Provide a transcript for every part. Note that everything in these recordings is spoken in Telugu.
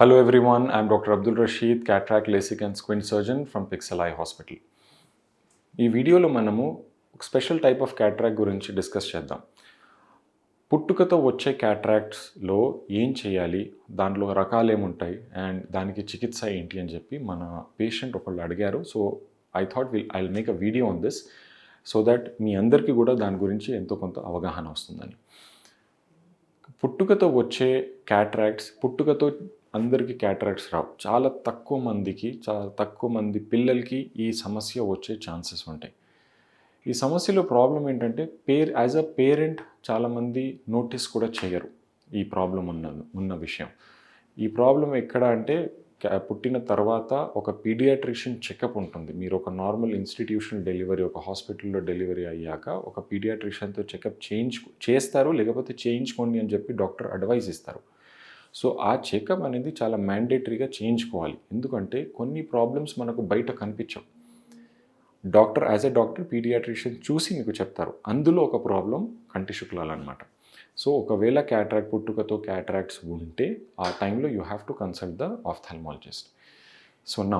Hello everyone, I'm Dr. Abdul Rashid, cataract, LASIK and squint surgeon from Pixel Eye Hospital. ఈ వీడియోలో మనము ఒక స్పెషల్ టైప్ ఆఫ్ క్యాట్రాక్ట్ గురించి డిస్కస్ చేద్దాం. పుట్టుకతో వచ్చే క్యాట్రాక్ట్స్లో ఏం చేయాలి? దాంట్లో రకాలు ఏముంటాయి? అండ్ దానికి చికిత్స ఏంటి అని చెప్పి మన పేషెంట్ ఒకళ్ళు అడిగారు. So I thought will I make a video on this so that మీ అందరికీ కూడా దాని గురించి ఎంతో కొంత అవగాహన వస్తుందని. పుట్టుకతో వచ్చే క్యాట్రాక్ట్స్ పుట్టుకతో అందరికీ క్యాటరాక్ట్స్ రావు. చాలా తక్కువ మందికి చాలా తక్కువ మంది పిల్లలకి ఈ సమస్య వచ్చే ఛాన్సెస్ ఉంటాయి. ఈ సమస్యలో ప్రాబ్లం ఏంటంటే పేర్ యాజ్ అ పేరెంట్ చాలామంది నోటీస్ కూడా చేయరు ఈ ప్రాబ్లం ఉన్న ఉన్న విషయం. ఈ ప్రాబ్లం ఎక్కడ అంటే పుట్టిన తర్వాత ఒక పీడియాట్రిషియన్ చెకప్ ఉంటుంది. మీరు ఒక నార్మల్ ఇన్స్టిట్యూషనల్ డెలివరీ ఒక హాస్పిటల్లో డెలివరీ అయ్యాక ఒక పీడియాట్రిషియన్తో చెకప్ చేయించు చేస్తారు లేకపోతే చేయించుకోండి అని చెప్పి డాక్టర్ అడ్వైస్ ఇస్తారు. సో ఆ చెకప్ అనేది చాలా మ్యాండేటరీగా చేయించుకోవాలి. ఎందుకంటే కొన్ని ప్రాబ్లమ్స్ మనకు బయట కనిపించవు. Doctor as a doctor paediatrician చూసి మీకు చెప్తారు. అందులో ఒక ప్రాబ్లం కంటి శుక్లాలు అనమాట సో ఒకవేళ క్యాట్రాక్ట్ పుట్టుకతో క్యాట్రాక్ట్స్ ఉంటే ఆ టైంలో you have to consult the ophthalmologist so నా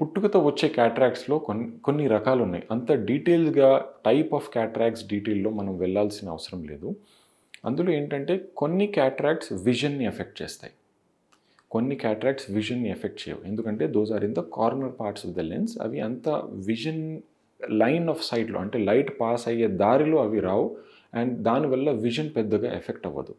పుట్టుకతో వచ్చే క్యాట్రాక్ట్స్లో కొన్ని కొన్ని రకాలు ఉన్నాయి అంత డీటెయిల్గా టైప్ ఆఫ్ క్యాట్రాక్ట్స్ డీటెయిల్లో మనం వెళ్ళాల్సిన అవసరం లేదు. అందులో ఏంటంటే కొన్ని క్యాట్రాక్ట్స్ విజన్ని ఎఫెక్ట్ చేస్తాయి. కొన్ని క్యాట్రాక్ట్స్ విజన్ని ఎఫెక్ట్ చేయవు. ఎందుకంటే those are in the corner parts of the lens అవి అంత విజన్ లైన్ ఆఫ్ సైట్లో అంటే లైట్ పాస్ అయ్యే దారిలో అవి రావు. అండ్ దానివల్ల విజన్ పెద్దగా ఎఫెక్ట్ అవ్వదు.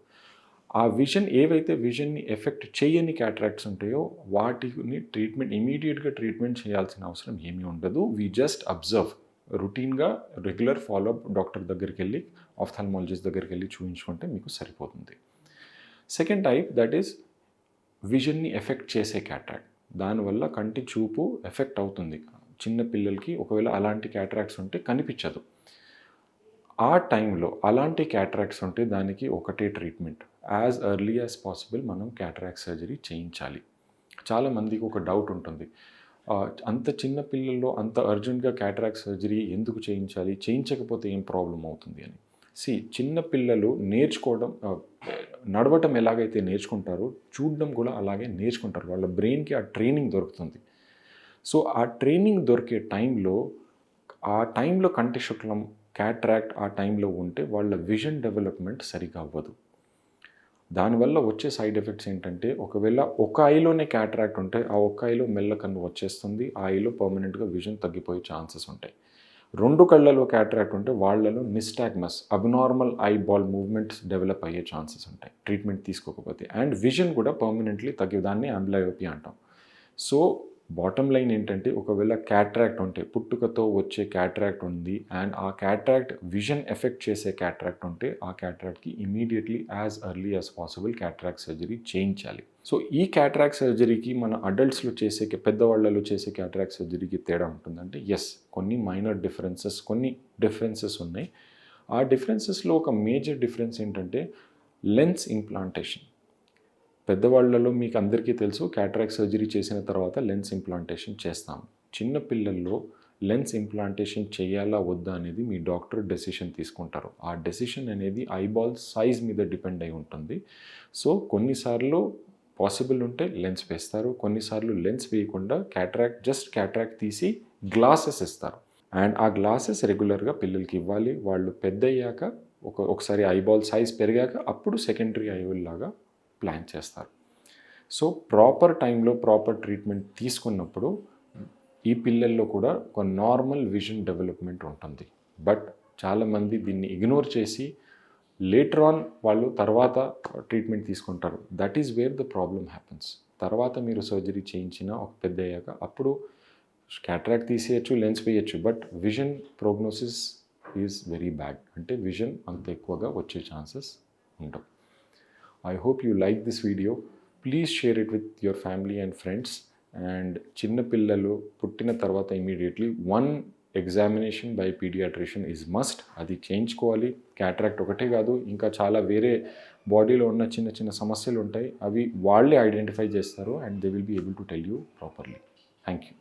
ఆ విజన్ ఏవైతే విజన్ని ఎఫెక్ట్ చేయని క్యాట్రాక్ట్స్ ఉంటాయో వాటిని ట్రీట్మెంట్ ఇమీడియట్గా ట్రీట్మెంట్ చేయాల్సిన అవసరం ఏమీ ఉండదు. వీ జస్ట్ అబ్జర్వ్ రొటీన్గా రెగ్యులర్ ఫాలోఅప్ డాక్టర్ దగ్గరికి వెళ్ళి ఆఫ్థాల్మాలజిస్ట్ దగ్గరికి వెళ్ళి చూపించుకుంటే మీకు సరిపోతుంది. సెకండ్ టైప్ దట్ ఈస్ విజన్ని ఎఫెక్ట్ చేసే క్యాట్రాక్ట్. దానివల్ల కంటి చూపు ఎఫెక్ట్ అవుతుంది. చిన్న పిల్లలకి ఒకవేళ అలాంటి క్యాట్రాక్ట్స్ ఉంటే కనిపించదు. ఆ టైంలో అలాంటి క్యాట్రాక్ట్స్ ఉంటే దానికి ఒకటే treatment. As early as possible మనం క్యాట్రాక్ట్ సర్జరీ చేయించాలి. చాలామందికి ఒక డౌట్ ఉంటుంది. అంత చిన్న పిల్లల్లో అంత అర్జెంట్గా క్యాటరాక్ సర్జరీ ఎందుకు చేయించాలి? చేయించకపోతే ఏం ప్రాబ్లం అవుతుంది అని. సి చిన్న పిల్లలు నేర్చుకోవడం నడవటం ఎలాగైతే నేర్చుకుంటారో చూడడం కూడా అలాగే నేర్చుకుంటారు. వాళ్ళ బ్రెయిన్కి ఆ ట్రైనింగ్ దొరుకుతుంది. సో ఆ ట్రైనింగ్ దొరికే టైంలో ఆ టైంలో కంటి శుక్లం క్యాట్రాక్ట్ ఆ టైంలో ఉంటే వాళ్ళ విజన్ డెవలప్మెంట్ సరిగా అవ్వదు. దానివల్ల వచ్చే సైడ్ ఎఫెక్ట్స్ ఏంటంటే ఒకవేళ ఒక ఐలోనే క్యాట్రాక్ట్ ఉంటే ఆ ఒక్క ఐలో మెల్ల కన్ను వచ్చేస్తుంది ఆ ఐలో పర్మనెంట్గా విజన్ తగ్గిపోయే ఛాన్సెస్ ఉంటాయి. రెండు కళ్ళలో క్యాట్రాక్ట్ ఉంటే వాళ్ళలో nystagmus abnormal eye ball movements develop అయ్యే ఛాన్సెస్ ఉంటాయి ట్రీట్మెంట్ తీసుకోకపోతే. అండ్ విజన్ కూడా పర్మనెంట్లీ తగ్గి దాన్ని అంబ్లయోపీ అంటాం. సో బాటమ్ లైన్ ఏంటంటే ఒకవేళ క్యాట్రాక్ట్ ఉంటే పుట్టుకతో వచ్చే క్యాట్రాక్ట్ ఉంది అండ్ ఆ క్యాట్రాక్ట్ విజన్ ఎఫెక్ట్ చేసే క్యాట్రాక్ట్ ఉంటే ఆ క్యాట్రాక్ట్కి immediately as early as possible cataract surgery చేయించాలి. సో ఈ క్యాట్రాక్ట్ సర్జరీకి మన అడల్ట్స్లో చేసే పెద్దవాళ్ళలో చేసే క్యాట్రాక్ట్ సర్జరీకి తేడా ఉంటుందంటే ఎస్ కొన్ని మైనర్ డిఫరెన్సెస్ కొన్ని డిఫరెన్సెస్ ఉన్నాయి. ఆ డిఫరెన్సెస్లో ఒక మేజర్ డిఫరెన్స్ ఏంటంటే లెన్స్ ఇంప్లాంటేషన్ పెద్దవాళ్ళలో మీకు అందరికీ తెలుసు క్యాటరాక్ సర్జరీ చేసిన తర్వాత లెన్స్ ఇంప్లాంటేషన్ చేస్తాం. చిన్న పిల్లల్లో లెన్స్ ఇంప్లాంటేషన్ చేయాలా వద్దా అనేది మీ డాక్టర్ డెసిషన్ తీసుకుంటారు. ఆ డెసిషన్ అనేది ఐబాల్ సైజ్ మీద డిపెండ్ అయి ఉంటుంది. సో కొన్నిసార్లు పాసిబుల్ ఉంటే లెన్స్ వేస్తారు కొన్నిసార్లు లెన్స్ వేయకుండా క్యాట్రాక్ట్ జస్ట్ క్యాట్రాక్ట్ తీసి గ్లాసెస్ ఇస్తారు. అండ్ ఆ గ్లాసెస్ రెగ్యులర్గా పిల్లలకి ఇవ్వాలి. వాళ్ళు పెద్ద అయ్యాక ఒక ఒకసారి ఐబాల్ సైజ్ పెరిగాక అప్పుడు సెకండరీ ఐవల్ లాగా ప్లాన్ చేస్తారు. సో ప్రాపర్ టైంలో ప్రాపర్ ట్రీట్మెంట్ తీసుకున్నప్పుడు ఈ పిల్లల్లో కూడా ఒక నార్మల్ విజన్ డెవలప్మెంట్ ఉంటుంది. బట్ చాలామంది దీన్ని ఇగ్నోర్ చేసి లేటర్ ఆన్ వాళ్ళు తర్వాత ట్రీట్మెంట్ తీసుకుంటారు. That is where the problem happens. తర్వాత మీరు సర్జరీ చేయించిన ఒక పెద్ద అయ్యాక అప్పుడు క్యాట్రాక్ట్ తీసేయచ్చు లెన్స్ వేయచ్చు. But vision prognosis is very bad. అంటే విజన్ అంత ఎక్కువగా వచ్చే ఛాన్సెస్ ఉండవు. I hope you like this video please share it with your family and friends and చిన్నపిల్లలు పుట్టిన తర్వాత immediately one examination by paediatrician is must అది చేయించుకోవాలి. క్యాట్రాక్ట్ ఒకటే కాదు ఇంకా చాలా వేరే బాడీలో ఉన్న చిన్న చిన్న సమస్యలు ఉంటాయి. అవి వాళ్ళే ఐడెంటిఫై చేస్తారు and they will be able to tell you properly thank you